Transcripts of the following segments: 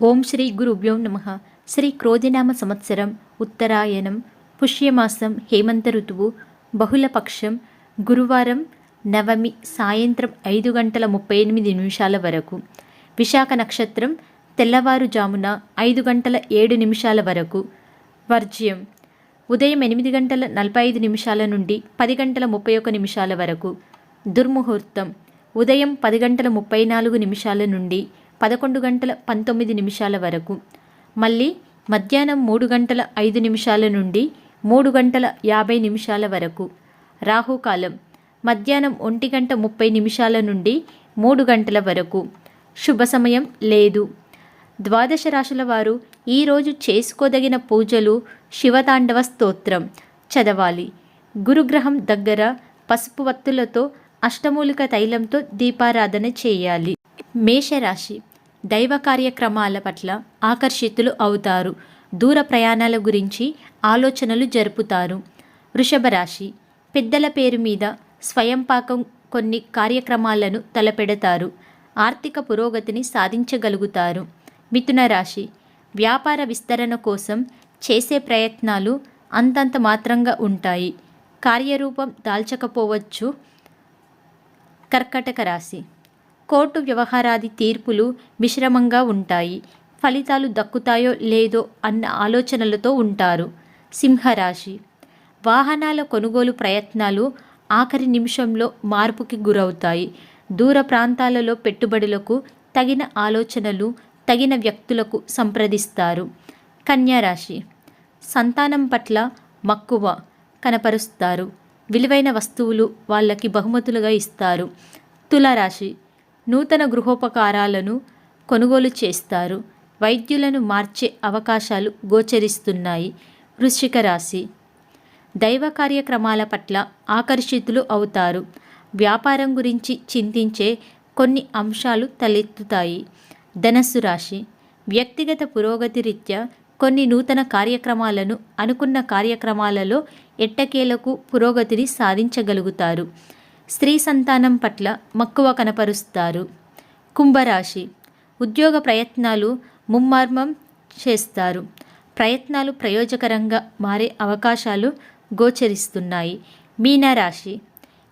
ఓం శ్రీ గురుభ్యో నమ. శ్రీ క్రోధినామ సంవత్సరం ఉత్తరాయణం పుష్యమాసం హేమంత ఋతువు బహుళపక్షం గురువారం నవమి సాయంత్రం ఐదు గంటల ముప్పై ఎనిమిది నిమిషాల వరకు. విశాఖ నక్షత్రం తెల్లవారుజామున ఐదు గంటల ఏడు నిమిషాల వరకు. వర్జ్యం ఉదయం ఎనిమిది గంటల నలభై ఐదు నిమిషాల నుండి పది గంటల ముప్పై ఒక్క నిమిషాల వరకు. దుర్ముహూర్తం ఉదయం పది గంటల ముప్పై నాలుగు నిమిషాల నుండి పదకొండు గంటల పంతొమ్మిది నిమిషాల వరకు. మళ్ళీ మధ్యాహ్నం మూడు గంటల ఐదు నిమిషాల నుండి మూడు గంటల యాభై నిమిషాల వరకు. రాహుకాలం మధ్యాహ్నం ఒంటి గంట ముప్పై నిమిషాల నుండి మూడు గంటల వరకు. శుభ సమయం లేదు. ద్వాదశ రాశుల వారు ఈరోజు చేసుకోదగిన పూజలు శివతాండవ స్తోత్రం. చదవాలి. గురుగ్రహం దగ్గర పసుపు వత్తులతో అష్టమూలిక తైలంతో దీపారాధన చేయాలి. మేషరాశి. దైవ కార్యక్రమాల పట్ల ఆకర్షితులు అవుతారు. దూర ప్రయాణాల గురించి ఆలోచనలు జరుపుతారు. వృషభ రాశి పెద్దల పేరు మీద స్వయం పాకం కొన్ని కార్యక్రమాలను తలపెడతారు. ఆర్థిక పురోగతిని సాధించగలుగుతారు. మిథున రాశి వ్యాపార విస్తరణ కోసం చేసే ప్రయత్నాలు అంతంత మాత్రంగా ఉంటాయి. కార్యరూపం దాల్చకపోవచ్చు. కర్కటక రాశి కోర్టు వ్యవహారాది తీర్పులు మిశ్రమంగా ఉంటాయి. ఫలితాలు దక్కుతాయో లేదో అన్న ఆలోచనలతో ఉంటారు. సింహరాశి. వాహనాల కొనుగోలు ప్రయత్నాలు ఆఖరి నిమిషంలో మార్పుకి గురవుతాయి. దూర ప్రాంతాలలో పెట్టుబడులకు తగిన ఆలోచనలు తగిన వ్యక్తులకు సంప్రదిస్తారు. కన్యారాశి. సంతానం పట్ల మక్కువ కనపరుస్తారు. విలువైన వస్తువులు వాళ్ళకి బహుమతులుగా ఇస్తారు. తులారాశి. నూతన గృహోపకారాలను కొనుగోలు చేస్తారు. వైద్యులను మార్చే అవకాశాలు గోచరిస్తున్నాయి. వృశ్చిక రాశి. దైవ కార్యక్రమాల పట్ల ఆకర్షితులు అవుతారు. వ్యాపారం గురించి చింతించే కొన్ని అంశాలు తలెత్తుతాయి. ధనస్సు రాశి. వ్యక్తిగత పురోగతి రీత్యా కొన్ని నూతన కార్యక్రమాలను అనుకున్న కార్యక్రమాలలో ఎట్టకేలకు పురోగతిని సాధించగలుగుతారు. స్త్రీ సంతానం పట్ల మక్కువ కనపరుస్తారు. కుంభరాశి. ఉద్యోగ ప్రయత్నాలు ముమ్మర్మం చేస్తారు. ప్రయత్నాలు ప్రయోజకరంగా మారే అవకాశాలు గోచరిస్తున్నాయి. మీనరాశి.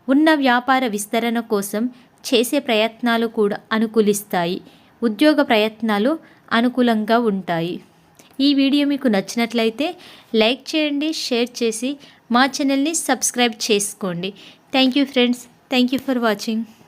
ఉన్న వ్యాపార విస్తరణ కోసం చేసే ప్రయత్నాలు కూడా అనుకూలిస్తాయి. ఉద్యోగ ప్రయత్నాలు అనుకూలంగా ఉంటాయి. ఈ వీడియో మీకు నచ్చినట్లయితే లైక్ చేయండి షేర్ చేసి మా ఛానల్ని సబ్స్క్రైబ్ చేసుకోండి. Thank you friends thank you for watching